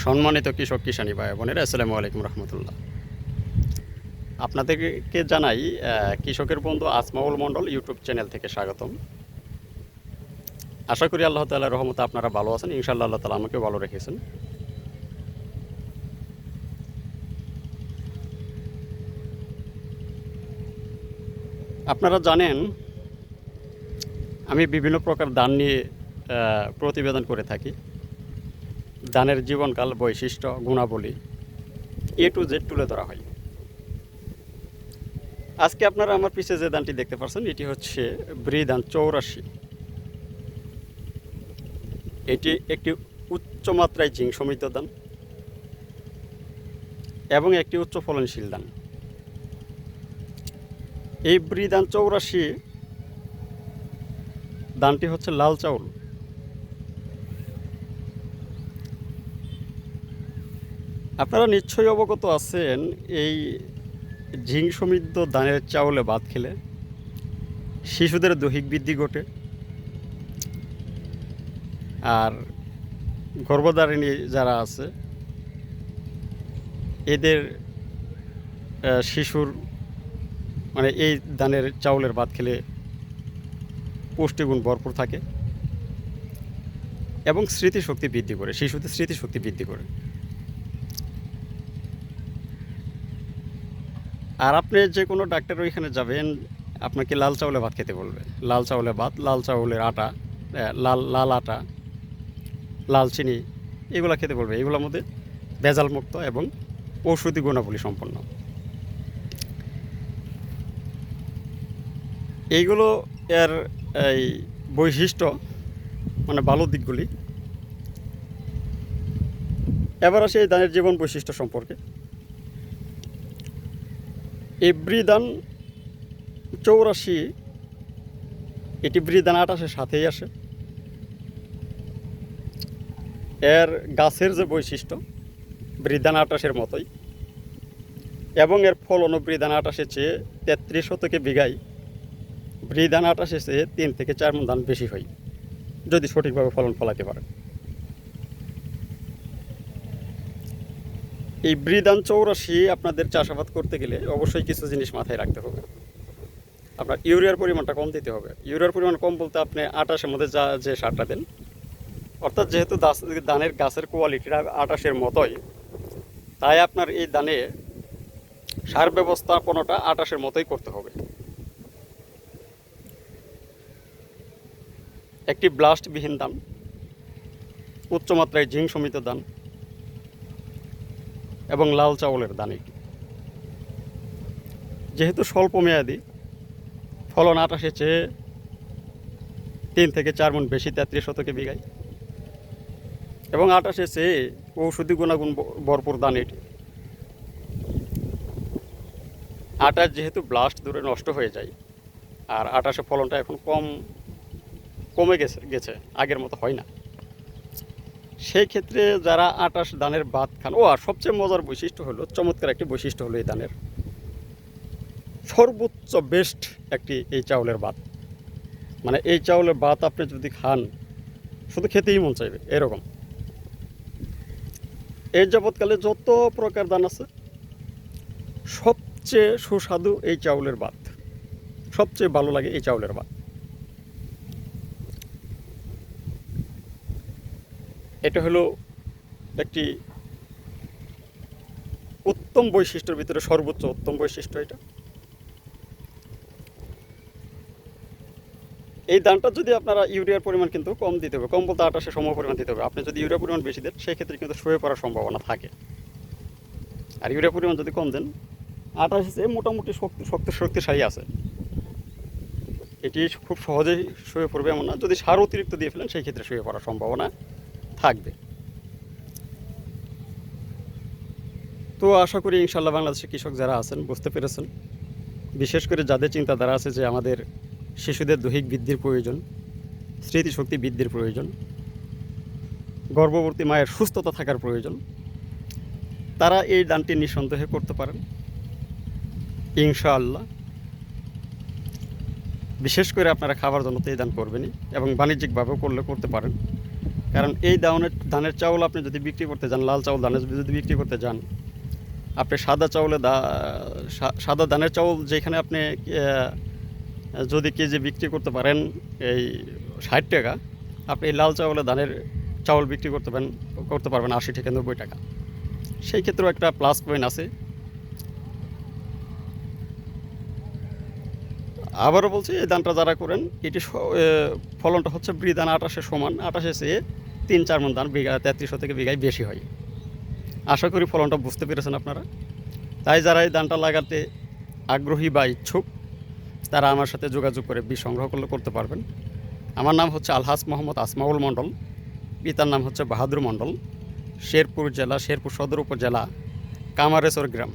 সম্মানিত কৃষক কিষানী ভাই বোনেরা, আসসালামু আলাইকুম রহমতুল্লাহ। আপনাদেরকে জানাই কৃষকের বন্ধু আসমাউল মণ্ডল ইউটিউব চ্যানেল থেকে স্বাগতম। আশা করি আল্লাহ তাল্লাহ রহমতে আপনারা ভালো আছেন ইনশাল্লাহ আল্লাহ তালা আমাকে ভালো রেখেছেন। আপনারা জানেন, আমি বিভিন্ন প্রকার দান নিয়ে প্রতিবেদন করে থাকি। দানের জীবনকাল বৈশিষ্ট্য, গুণাবলী এ টু জেড তুলে ধরা হয়। আজকে আপনারা আমার পিছিয়ে যে দানটি দেখতে পাচ্ছেন এটি হচ্ছে ব্রিদান চৌরাশি। এটি একটি উচ্চ মাত্রায় জিঙ্ক সমৃদ্ধ দান এবং একটি উচ্চ ফলনশীল দান। এই ব্রিদান চৌরাশি দানটি হচ্ছে লাল চাউল। আপনারা নিশ্চয়ই অবগত আছেন এই ঝিং সমৃদ্ধ দানের চাউলে ভাত খেলে। শিশুদের দৈহিক বৃদ্ধি ঘটে। আর গর্ভধারিণী যারা আছে, এদের শিশুর মানে এই দানের চাউলের ভাত খেলে পুষ্টিগুণ ভরপুর থাকে এবং স্মৃতিশক্তি বৃদ্ধি করে, শিশুদের স্মৃতিশক্তি বৃদ্ধি করে। আর আপনি যে কোনো ডাক্তার ওইখানে যাবেন, আপনাকে লাল চাউলে ভাত খেতে বলবে। লাল চাউলে ভাত, লাল চাউলের আটা লাল লাল আটা, লাল চিনি, এগুলো খেতে বলবে। এগুলোর মধ্যে ভেজাল মুক্ত এবং ঔষধি গুণাবলী সম্পন্ন। এইগুলো এর, এই বৈশিষ্ট্য মানে ভালো দিকগুলি। এবার আসে এই ধানের জীবন বৈশিষ্ট্য সম্পর্কে। এই ব্রিদান চৌরাশি, এটি ব্রিদান আটাশের সাথেই আসে। এর গাছের যে বৈশিষ্ট্য, বৃদান আটাশের মতোই, এবং এর ফলনও বৃদান আটাশের চেয়ে তেত্রিশ শতকে বিঘাই বৃদান আটাশের চেয়ে তিন থেকে চার মন ধান বেশি হয়, যদি সঠিকভাবে ফলন ফলাতে পারে এই বৃদান চৌরাশি আপনাদের চাষাবাদ করতে গেলে অবশ্যই কিছু জিনিস মাথায় রাখতে হবে। আপনার ইউরিয়ার পরিমাণটা কম দিতে হবে। ইউরিয়ার পরিমাণ কম বলতে আপনি আটাশের মধ্যে যা, যে সারটা দেন, অর্থাৎ যেহেতু ধানের গাছের কোয়ালিটিটা আটাশের মতোই, তাই আপনার এই দানে সার ব্যবস্থাপনাটা আটাশের মতোই করতে হবে। একটি ব্লাস্টবিহীন দান উচ্চমাত্রায় ঝিং সমিত ধান এবং লাল চাউলের দান। যেহেতু স্বল্প মেয়াদি, ফলন আটাশে চেয়ে তিন থেকে চার মন বেশি তেত্রিশ শতকে বিঘায়। এবং আটাশে চেয়ে ঔষধি গুণাগুণ ভরপুর দান এটি আটাশ যেহেতু ব্লাস্ট দূরে নষ্ট হয়ে যায়, আর আটাশে ফলনটা এখন কম, কমে গেছে গেছে, আগের মতো হয় না। সেই ক্ষেত্রে যারা আটাশ দানের ভাত খান, ও, আর সবচেয়ে মজার বৈশিষ্ট্য হলো, চমৎকার একটি বৈশিষ্ট্য হলো এই দানের। সর্বোচ্চ বেস্ট একটি এই চাউলের ভাত মানে এই চাউলের ভাত আপনি যদি খান, শুধু খেতেই মন চাইবে, এরকম। এই যাবৎকালে যত প্রকার দান আছে, সবচেয়ে সুস্বাদু এই চাউলের ভাত সবচেয়ে ভালো লাগে এই চাউলের ভাত এটা হলো একটি উত্তম বৈশিষ্ট্যের ভিতরে সর্বোচ্চ উত্তম বৈশিষ্ট্য এটা। এই দানটা যদি আপনারা ইউরিয়ার পরিমাণ কিন্তু কম দিতে হবে, কম বলতে আটাশে সম পরিমাণ দিতে হবে। আপনি যদি ইউরিয়া পরিমাণ বেশি দেন সেই ক্ষেত্রে কিন্তু শুয়ে পড়ার সম্ভাবনা থাকে। আর ইউরিয়া পরিমাণ যদি কম দেন, আটাশে মোটামুটি শক্তি শক্তি, শক্তিশালী আছে। এটি খুব সহজেই শুয়ে পড়বে এমন না। যদি সার অতিরিক্ত দিয়ে ফেলেন সেই ক্ষেত্রে শুয়ে পড়ার সম্ভাবনা থাকবে। তো আশা করি ইনশাল্লাহ বাংলাদেশের কৃষক যারা আছেন, বুঝতে পেরেছেন। বিশেষ করে যাদের চিন্তাধারা আছে যে আমাদের শিশুদের দৈহিক বৃদ্ধির প্রয়োজন, স্মৃতিশক্তি বৃদ্ধির প্রয়োজন, গর্ভবতী মায়ের সুস্থতা থাকার প্রয়োজন, তারা এই দানটি নিঃসন্দেহে করতে পারেন। ইনশাআল্লাহ। বিশেষ করে আপনারা খাবার জন্য তো এই দান করবেনই এবং বাণিজ্যিকভাবেও করলে করতে পারেন। কারণ এই ধানের ধানের চাউল আপনি যদি বিক্রি করতে যান, লাল চাউল ধানের যদি বিক্রি করতে যান, আপনি সাদা চাউলে সাদা ধানের চাউল যেখানে আপনি যদি কেজি বিক্রি করতে পারেন এই ষাট টাকা, আপনি এই লাল চাউলে ধানের চাউল বিক্রি করতে পারেন করতে পারবেন আশি থেকে নব্বই টাকা। সেই ক্ষেত্রেও একটা প্লাস পয়েন্ট আছে। আবারও বলছি, এই ধানটা যারা করেন, এটি ফলনটা হচ্ছে ব্রি ধান আটাশের সমান আটাশে চেয়ে তিন চার মন ধান বিঘা, তেত্রিশশো থেকে বিঘায় বেশি হয়। আশা করি ফলনটা বুঝতে পেরেছেন আপনারা। তাই যারা এই ধানটা লাগাতে আগ্রহী বা ইচ্ছুক, তারা আমার সাথে যোগাযোগ করে বীজ সংগ্রহ করলে করতে পারবেন। আমার নাম হচ্ছে আলহাস মোহাম্মদ আসমাউল মণ্ডল, পিতার নাম হচ্ছে বাহাদুর মণ্ডল, শেরপুর জেলা, শেরপুর সদর উপজেলা, কামারেশ্বর গ্রাম।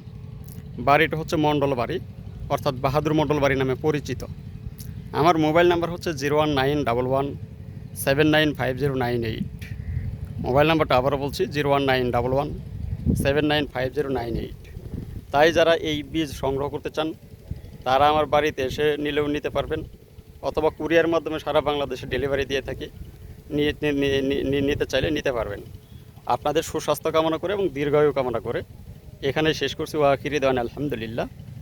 বাড়িটা হচ্ছে মণ্ডল বাড়ি। অর্থাৎ বাহাদুর মণ্ডল বাড়ি নামে পরিচিত। আমার মোবাইল নাম্বার হচ্ছে zero one nine double one seven nine five zero nine eight. Mobile নাম্বারটা আবারও বলছি, zero one nine double one seven nine five zero nine eight. তাই যারা এই বীজ সংগ্রহ করতে চান, তারা আমার বাড়িতে এসে নিলেও নিতে পারবেন, অথবা কুরিয়ার মাধ্যমে সারা বাংলাদেশে ডেলিভারি দিয়ে থাকি নিতে চাইলে নিতে পারবেন। আপনাদের সুস্বাস্থ্য কামনা করে এবং দীর্ঘায়ু কামনা করে এখানে শেষ করছি। ওয়াকিরি দেওয়ান আলহামদুলিল্লাহ।